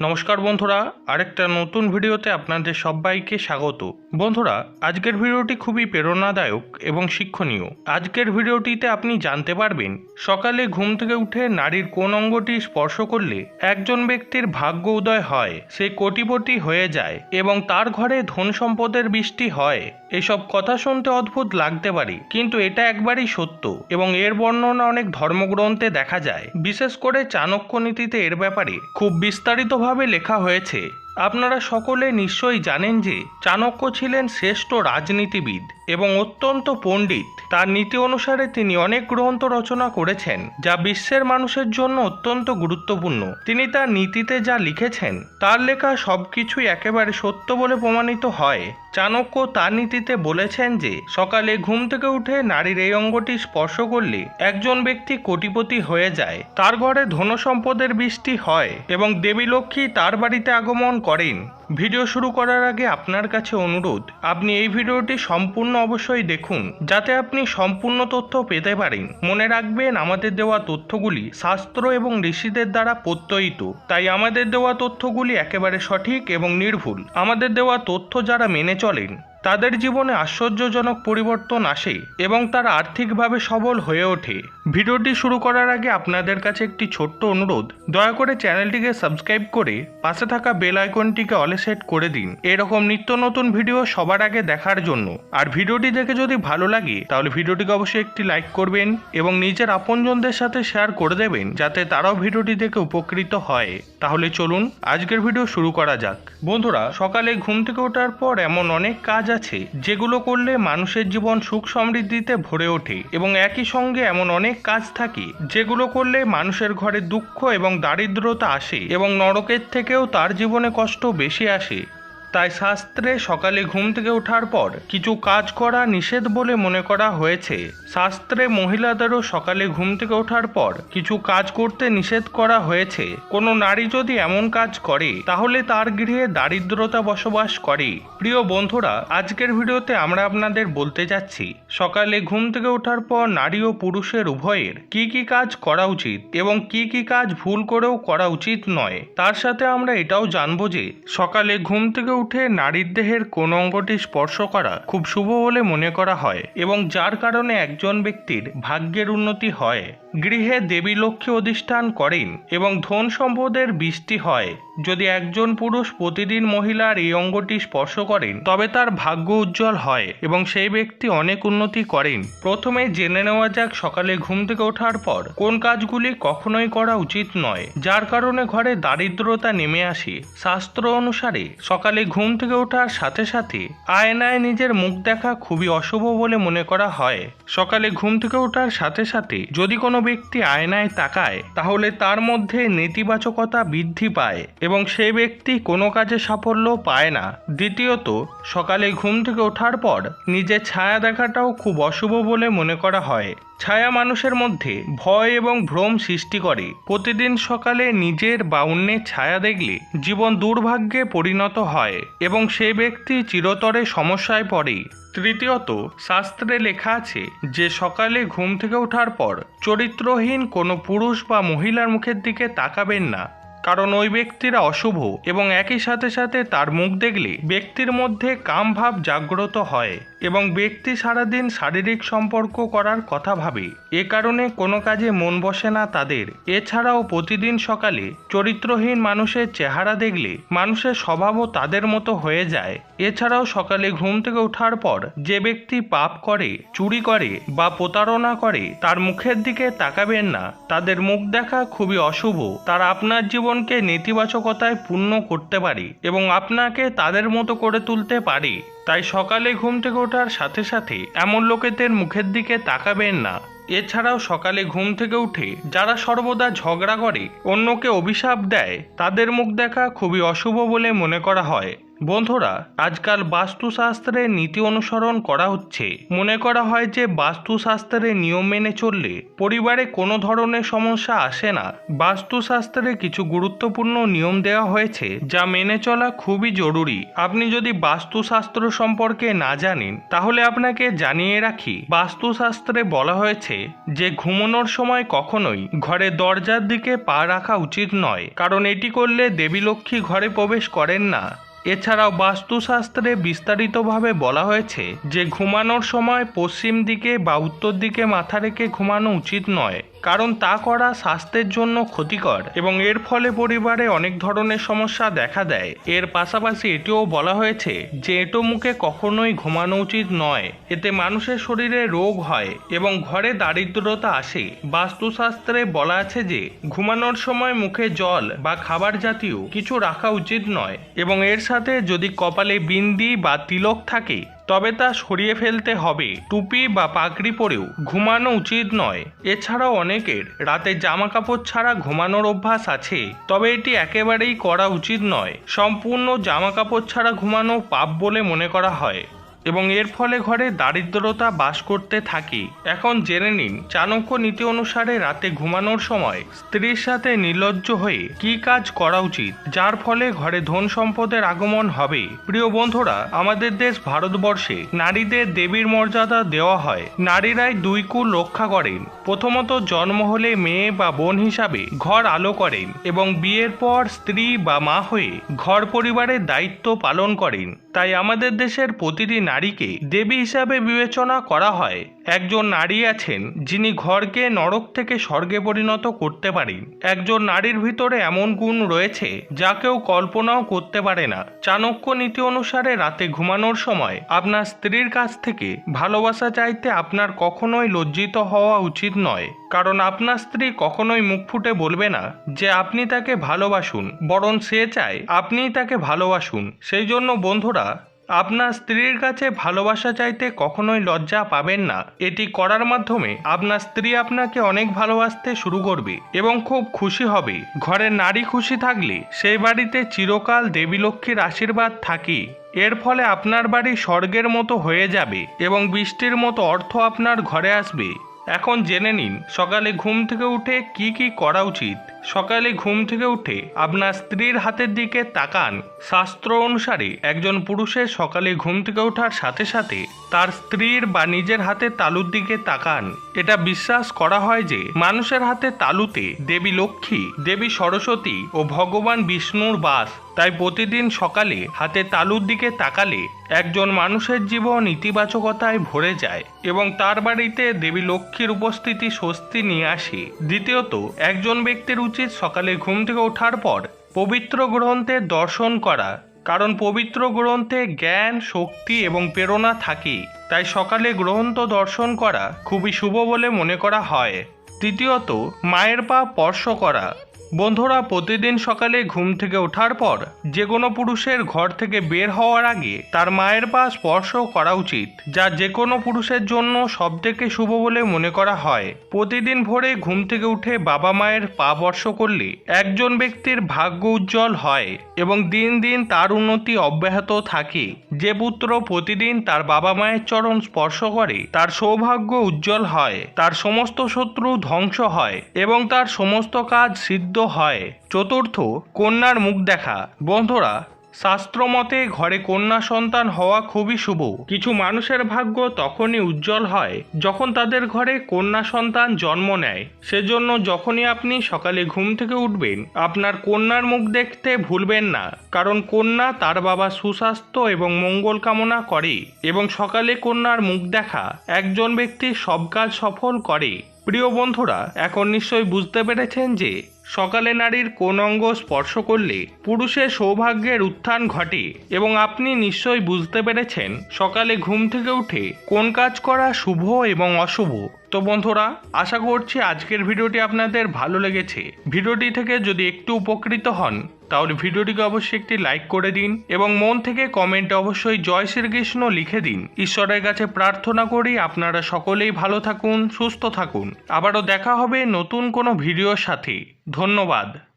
নমস্কার বন্ধুরা, আরেকটা নতুন ভিডিওতে আপনাদের সবাইকে স্বাগত। বন্ধুরা, আজকের ভিডিওটি খুবই প্রেরণাদায়ক এবং শিক্ষণীয়। আজকের ভিডিওটিতে আপনি জানতে পারবেন, সকালে ঘুম থেকে উঠে নারীর কোন অঙ্গটি স্পর্শ করলে একজন ব্যক্তির ভাগ্য উদয় হয়, সে কোটিপতি হয়ে যায় এবং তার ঘরে ধন সম্পদের বৃষ্টি হয়। এসব কথা শুনতে অদ্ভুত লাগতে পারে, কিন্তু এটা একবারই সত্য এবং এর বর্ণনা অনেক ধর্মগ্রন্থে দেখা যায়। বিশেষ করে চাণক্য নীতিতে এর ব্যাপারে খুব বিস্তারিতভাবে লেখা হয়েছে। আপনারা সকলে নিশ্চয়ই জানেন যে চাণক্য ছিলেন শ্রেষ্ঠ রাজনীতিবিদ। এবং অত্যন্ত পণ্ডিত। তার নীতি অনুসারে তিনি অনেক গ্রন্থ রচনা করেছেন, যা বিশ্বের মানুষের জন্য অত্যন্ত গুরুত্বপূর্ণ। তিনি তার নীতিতে যা লিখেছেন, তার লেখা সবকিছুই একেবারে সত্য বলে প্রমাণিত হয়। চাণক্য তার নীতিতে বলেছেন যে, সকালে ঘুম থেকে উঠে নারীর এই অঙ্গটি স্পর্শ করলে একজন ব্যক্তি কোটিপতি হয়ে যায়। তার ঘরে ধন সম্পদের বৃষ্টি হয় এবং দেবী লক্ষ্মী তার বাড়িতে আগমন করেন। ভিডিও শুরু করার আগে আপনার কাছে অনুরোধ, আপনি এই ভিডিওটি সম্পূর্ণ অবশ্যই দেখুন, যাতে আপনি সম্পূর্ণ তথ্য পেতে পারেন। মনে রাখবেন, আমাদের দেওয়া তথ্যগুলি শাস্ত্র এবং ঋষিদের দ্বারা প্রত্যয়িত, তাই আমাদের দেওয়া তথ্যগুলি একেবারে সঠিক এবং নির্ভুল। আমাদের দেওয়া তথ্য যারা মেনে চলেন, তাদের জীবনে আশ্চর্যজনক পরিবর্তন আসে এবং তারা আর্থিকভাবে সবল হয়ে ওঠে। ভিডিওটি শুরু করার আগে আপনাদের কাছে একটি ছোট্ট অনুরোধ। দয়া করে চ্যানেলটিকে সাবস্ক্রাইব করে পাশে থাকা বেল আইকনটিকে অলে সেট করে দিন। এরকম নিত্য নতুন ভিডিও সবার আগে দেখার জন্য। আর ভিডিওটি দেখে যদি ভালো লাগে, তাহলে ভিডিওটিকে অবশ্যই একটি লাইক করবেন এবং নিজের আপনজনদের সাথে শেয়ার করে দেবেন, যাতে তারাও ভিডিওটি দেখে উপকৃত হয়। তাহলে চলুন, আজকের ভিডিও শুরু করা যাক। বন্ধুরা, সকালে ঘুম থেকে ওঠার পর এমন অনেক কাজ আছে, যেগুলো করলে মানুষের জীবন সুখ সমৃদ্ধিতে ভরে ওঠে এবং একই সঙ্গে এমন অনেক কাজ থাকে, যেগুলো করলে মানুষের ঘরে দুঃখ এবং দারিদ্রতা আসে এবং নরকের থেকেও তার জীবনে কষ্ট বেশি আসে। তাই শাস্ত্রে সকালে ঘুম থেকে ওঠার পর কিছু কাজ করা নিষেধ বলে মনে করা হয়েছে। শাস্ত্রে মহিলাদেরও সকালে ঘুম থেকে ওঠার পর কিছু কাজ করতে নিষেধ করা হয়েছে। কোনো নারী যদি এমন কাজ করে, তাহলে তার গৃহে দারিদ্রতা বসবাস করে। প্রিয় বন্ধুরা, আজকের ভিডিওতে আমরা আপনাদের বলতে যাচ্ছি, সকালে ঘুম থেকে ওঠার পর নারী ও পুরুষের উভয়ের কি কি কাজ করা উচিত এবং কি কি কাজ ভুল করেও করা উচিত নয়। তার সাথে আমরা এটাও জানব যে, সকালে ঘুম থেকে উঠে নারীর দেহের কোন অঙ্গটি স্পর্শ করা খুব শুভ বলে মনে করা হয় এবং যার কারণে একজন ব্যক্তির ভাগ্যের উন্নতি হয়। গৃহে দেবী লক্ষ্মী অধিষ্ঠান করেন এবং ধন সম্পদের বৃষ্টি হয়। যদি একজন পুরুষ প্রতিদিন মহিলার এই অঙ্গটি স্পর্শ করেন, তবে তার ভাগ্য উজ্জ্বল হয় এবং সেই ব্যক্তি অনেক উন্নতি করেন। প্রথমে জেনে নেওয়া যাক সকালে ঘুম থেকে ওঠার পর কোন কাজগুলি কখনোই করা উচিত নয়, যার কারণে ঘরে দারিদ্রতা নেমে আসে। শাস্ত্র অনুসারে সকালে ঘুম থেকে ওঠার সাথে সাথে আয়নায় নিজের মুখ দেখা খুবই অশুভ বলে মনে করা হয়। সকালে ঘুম থেকে ওঠার সাথে সাথে যদি কোনো ব্যক্তি আয়নায় তাকায়, তাহলে তার মধ্যে নেতিবাচকতা বৃদ্ধি পায় এবং সে ব্যক্তি কোনো কাজে সাফল্য পায় না। দ্বিতীয়ত, সকালে ঘুম থেকে ওঠার পর নিজের ছায়া দেখাটাও খুব অশুভ বলে মনে করা হয়। ছায়া মানুষের মধ্যে ভয় এবং ভ্রম সৃষ্টি করে। প্রতিদিন সকালে নিজের বা অন্যের ছায়া দেখলে জীবন দুর্ভাগ্যে পরিণত হয় এবং সে ব্যক্তি চিরতরে সমস্যায় পড়ে। তৃতীয়ত, শাস্ত্রে লেখা আছে যে সকালে ঘুম থেকে ওঠার পর চরিত্রহীন কোনো পুরুষ বা মহিলার মুখের দিকে তাকাবেন না। কারণ ওই ব্যক্তিরা অশুভ এবং একই সাথে সাথে তার মুখ দেখলে ব্যক্তির মধ্যে কাম ভাব জাগ্রত হয়। এবং ব্যক্তি সারাদিন শারীরিক সম্পর্ক করার কথা ভাবে। এ কারণে কোনো কাজে মন বসে না তাদের। এছাড়াও প্রতিদিন সকালে চরিত্রহীন মানুষের চেহারা দেখলে মানুষের স্বভাবও তাদের মতো হয়ে যায়। এছাড়াও সকালে ঘুম থেকে ওঠার পর যে ব্যক্তি পাপ করে, চুরি করে বা প্রতারণা করে, তার মুখের দিকে তাকাবেন না। তাদের মুখ দেখা খুবই অশুভ। তারা আপনার জীবনকে নেতিবাচকতায় পূর্ণ করতে পারে এবং আপনাকে তাদের মতো করে তুলতে পারে। তাই সকালে ঘুম থেকে ওঠার সাথে সাথে এমন লোকেদের মুখের দিকে তাকাবেন না। এছাড়াও সকালে ঘুম থেকে উঠে যারা সর্বদা ঝগড়া করে, অন্যকে অভিশাপ দেয়, তাদের মুখ দেখা খুবই অশুভ বলে মনে করা হয়। বন্ধুরা, আজকাল বাস্তুশাস্ত্রের নীতি অনুসরণ করা হচ্ছে। মনে করা হয় যে বাস্তুশাস্ত্রের নিয়ম মেনে চললে পরিবারে কোনো ধরনের সমস্যা আসে না। বাস্তুশাস্ত্রে কিছু গুরুত্বপূর্ণ নিয়ম দেওয়া হয়েছে, যা মেনে চলা খুবই জরুরি। আপনি যদি বাস্তুশাস্ত্র সম্পর্কে না জানেন, তাহলে আপনাকে জানিয়ে রাখি, বাস্তুশাস্ত্রে বলা হয়েছে যে ঘুমানোর সময় কখনোই ঘরে দরজার দিকে পা রাখা উচিত নয়, কারণ এটি করলে দেবী লক্ষ্মী ঘরে প্রবেশ করেন না। এছাড়াও বাস্তুশাস্ত্রে বিস্তারিতভাবে বলা হয়েছে যে, ঘুমানোর সময় পশ্চিম দিকে বা উত্তর দিকে মাথা রেখে ঘুমানো উচিত নয়। কারণ তা করা স্বাস্থ্যের জন্য ক্ষতিকর এবং এর ফলে পরিবারে অনেক ধরনের সমস্যা দেখা দেয়। এর পাশাপাশি এটিও বলা হয়েছে যে এটো মুখে কখনোই ঘুমানো উচিত নয়। এতে মানুষের শরীরে রোগ হয় এবং ঘরে দারিদ্রতা আসে। বাস্তুশাস্ত্রে বলা আছে যে ঘুমানোর সময় মুখে জল বা খাবার জাতীয় কিছু রাখা উচিত নয় এবং এর সাথে যদি কপালে বিন্দি বা তিলক থাকে তবে তা সরিয়ে ফেলতে হবে। টুপি বা পাগড়ি পরেও ঘুমানো উচিত নয়। এছাড়াও অনেকের রাতে জামা কাপড় ছাড়া ঘুমানোর অভ্যাস আছে, তবে এটি একেবারেই করা উচিত নয়। সম্পূর্ণ জামা কাপড় ছাড়া ঘুমানো পাপ বলে মনে করা হয়। এবং এর ফলে ঘরে দারিদ্রতা বাস করতে থাকে। এখন জেনে নিন, চাণক্য নীতি অনুসারে রাতে ঘুমানোর সময় স্ত্রীর সাথে নির্লজ্জ হয়ে কি কাজ করা উচিত, যার ফলে ঘরে ধন সম্পদের আগমন হবে। প্রিয় বন্ধুরা, আমাদের দেশ ভারতবর্ষে নারীদের দেবীর মর্যাদা দেওয়া হয়। নারীরাই দুই কুল রক্ষা করেন। প্রথমত জন্ম হলে মেয়ে বা বোন হিসাবে ঘর আলো করেন এবং বিয়ের পর স্ত্রী বা মা হয়ে ঘর পরিবারের দায়িত্ব পালন করেন। তাই আমাদের দেশের প্রতিটি নারীকে দেবী হিসাবে বিবেচনা করা হয়। একজন নারী আছেন যিনি ঘরকে নরক থেকে স্বর্গে পরিণত করতে পারেন। একজন নারীর ভিতরে এমন গুণ রয়েছে যা কেউ কল্পনাও করতে পারে না। চাণক্য নীতি অনুসারে রাতে ঘুমানোর সময় আপনার স্ত্রীর কাছ থেকে ভালোবাসা চাইতে আপনার কখনোই লজ্জিত হওয়া উচিত নয়। কারণ আপনার স্ত্রী কখনোই মুখ ফুটে বলবে না যে আপনি তাকে ভালোবাসুন, বরং সে চায় আপনিই তাকে ভালোবাসুন। সেই জন্য বন্ধুরা আপনার স্ত্রীর কাছে ভালোবাসা চাইতে কখনোই লজ্জা পাবেন না। এটি করার মাধ্যমে আপনার স্ত্রী আপনাকে অনেক ভালোবাসতে শুরু করবে এবং খুব খুশি হবে। ঘরের নারী খুশি থাকলে সেই বাড়িতে চিরকাল দেবী লক্ষ্মীর আশীর্বাদ থাকে এর ফলে আপনার বাড়ি স্বর্গের মতো হয়ে যাবে এবং বৃষ্টির মতো অর্থ আপনার ঘরে আসবে। এখন জেনে নিন, সকালে ঘুম থেকে উঠে কি কি করা উচিত। সকালে ঘুম থেকে উঠে আপনার স্ত্রীর হাতের দিকে তাকান। শাস্ত্র অনুসারে একজন পুরুষের সকালে ঘুম থেকে ওঠার সাথে সাথে তার স্ত্রীর বা নিজের হাতে তালুর দিকে তাকান। এটা বিশ্বাস করা হয় যে মানুষের হাতে তালুতে দেবী লক্ষ্মী, দেবী সরস্বতী ও ভগবান বিষ্ণুর বাস। তাই প্রতিদিন সকালে হাতে তালুর দিকে তাকালে একজন মানুষের জীবন ইতিবাচকতায় ভরে যায় এবং তার বাড়িতে দেবী লক্ষ্মীর উপস্থিতি স্বস্তি নিয়ে আসে। দ্বিতীয়ত, একজন ব্যক্তির উচিত সকালে ঘুম থেকে ওঠার পর পবিত্র গ্রন্থে দর্শন করা। কারণ পবিত্র গ্রন্থে জ্ঞান, শক্তি এবং প্রেরণা থাকে তাই সকালে গ্রন্থ দর্শন করা খুবই শুভ বলে মনে করা হয়। তৃতীয়ত, মায়ের পা স্পর্শ করা। বন্ধুরা প্রতিদিন সকালে ঘুম থেকে ওঠার পর যে কোনো পুরুষের ঘর থেকে বের হওয়ার আগে তার মায়ের পা স্পর্শ করা উচিত, যা যে কোনো পুরুষের জন্য সবথেকে শুভ বলে মনে করা হয়। প্রতিদিন ভোরে ঘুম থেকে উঠে বাবা মায়ের পা স্পর্শ করলে একজন ব্যক্তির ভাগ্য উজ্জ্বল হয় এবং দিন দিন তার উন্নতি অব্যাহত থাকে। যে পুত্র প্রতিদিন তার বাবা মায়ের চরণ স্পর্শ করে, তার সৌভাগ্য উজ্জ্বল হয়, তার সমস্ত শত্রু ধ্বংস হয় এবং তার সমস্ত কাজ সিদ্ধ হয়। চতুর্থ, কন্যার মুখ দেখা। বন্ধুরা, শাস্ত্রমতে ঘরে কন্যা সন্তান হওয়া খুবই শুভ। কিছু মানুষের ভাগ্য তখনই উজ্জ্বল হয় যখন তাদের ঘরে কন্যা সন্তান জন্ম নেয়। সেজন্য যখনই আপনি সকালে ঘুম থেকে উঠবেন, আপনার কন্যার মুখ দেখতে ভুলবেন না, কারণ কন্যা তার বাবা সুস্বাস্থ্য এবং মঙ্গল কামনা করে এবং সকালে কন্যার মুখ দেখা একজন ব্যক্তি সব কাজ সফল করে। প্রিয় বন্ধুরা, এখন নিশ্চয়ই বুঝতে পেরেছেন যে সকালে নারীর কোন অঙ্গ স্পর্শ করলে পুরুষের সৌভাগ্যের উত্থান ঘটে এবং আপনি নিশ্চয়ই বুঝতে পেরেছেন সকালে ঘুম থেকে উঠে কোন কাজ করা শুভ এবং অশুভ। তো বন্ধুরা, আশা করছি আজকের ভিডিওটি আপনাদের ভালো লেগেছে। ভিডিওটি থেকে যদি একটু উপকৃত হন, তাহলে ভিডিওটিকে অবশ্যই একটি লাইক করে দিন এবং মন থেকে কমেন্টে অবশ্যই জয় শ্রীকৃষ্ণ লিখে দিন। ঈশ্বরের কাছে প্রার্থনা করি আপনারা সকলেই ভালো থাকুন, সুস্থ থাকুন। আবারও দেখা হবে নতুন কোনো ভিডিওর সাথে। ধন্যবাদ।